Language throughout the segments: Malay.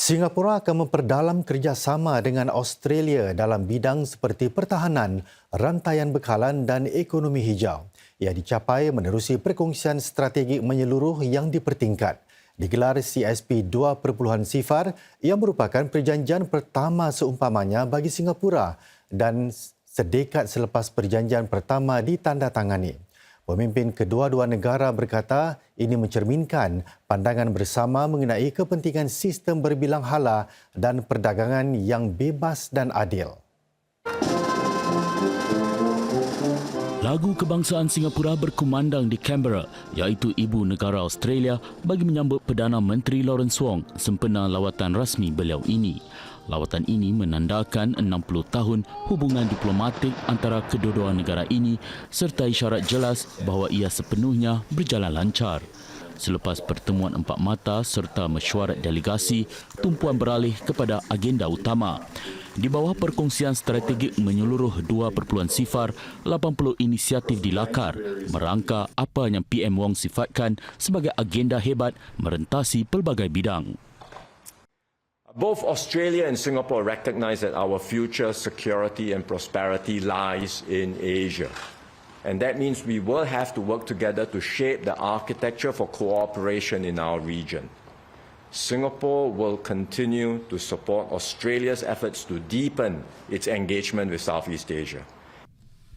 Singapura akan memperdalam kerjasama dengan Australia dalam bidang seperti pertahanan, rantaian bekalan dan ekonomi hijau. Ia dicapai menerusi perkongsian strategik menyeluruh yang dipertingkat. Digelar CSP 2.0 yang merupakan perjanjian pertama seumpamanya bagi Singapura dan sedekat selepas perjanjian pertama ditandatangani. Pemimpin kedua-dua negara berkata ini mencerminkan pandangan bersama mengenai kepentingan sistem berbilang hala dan perdagangan yang bebas dan adil. Lagu kebangsaan Singapura berkumandang di Canberra iaitu ibu negara Australia bagi menyambut Perdana Menteri Lawrence Wong sempena lawatan rasmi beliau ini. Lawatan ini menandakan 60 tahun hubungan diplomatik antara kedua-dua negara ini serta isyarat jelas bahawa ia sepenuhnya berjalan lancar. Selepas pertemuan empat mata serta mesyuarat delegasi, tumpuan beralih kepada agenda utama. Di bawah perkongsian strategik menyeluruh 2.0, 80 inisiatif dilakar merangka apa yang PM Wong sifatkan sebagai agenda hebat merentasi pelbagai bidang. Both Australia and Singapore recognize that our future security and prosperity lies in Asia. And that means we will have to work together to shape the architecture for cooperation in our region. Singapore will continue to support Australia's efforts to deepen its engagement with Southeast Asia.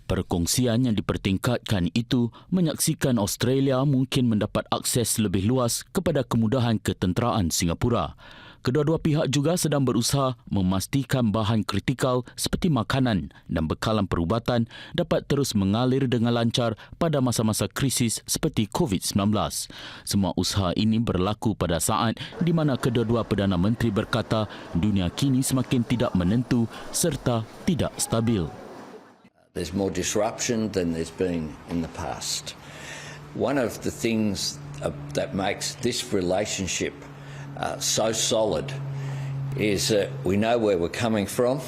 Perkongsian yang dipertingkatkan itu menyaksikan Australia mungkin mendapat akses lebih luas kepada kemudahan ketenteraan Singapura. Kedua-dua pihak juga sedang berusaha memastikan bahan kritikal seperti makanan dan bekalan perubatan dapat terus mengalir dengan lancar pada masa-masa krisis seperti COVID-19. Semua usaha ini berlaku pada saat di mana kedua-dua Perdana Menteri berkata dunia kini semakin tidak menentu serta tidak stabil. There's more disruption than there's been in the past. One of the things uh, that makes this relationship uh, so solid is that we know where we're coming from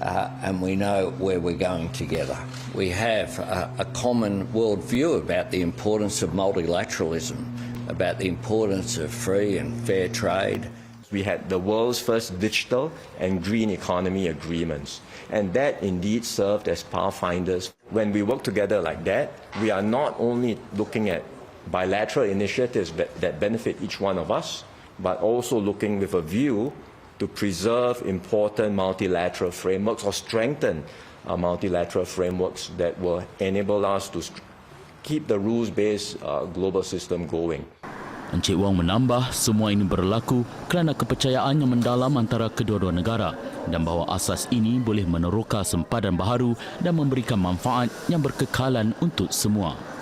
uh, and we know where we're going together. We have uh, a common worldview about the importance of multilateralism, about the importance of free and fair trade. We had the world's first digital and green economy agreements. And that indeed served as pathfinders. When we work together like that, we are not only looking at bilateral initiatives that benefit each one of us, but also looking with a view to preserve important multilateral frameworks or strengthen uh, multilateral frameworks that will enable us to keep the rules-based uh, global system going. Encik Wong menambah semua ini berlaku kerana kepercayaan yang mendalam antara kedua-dua negara dan bahawa asas ini boleh meneroka sempadan baharu dan memberikan manfaat yang berkekalan untuk semua.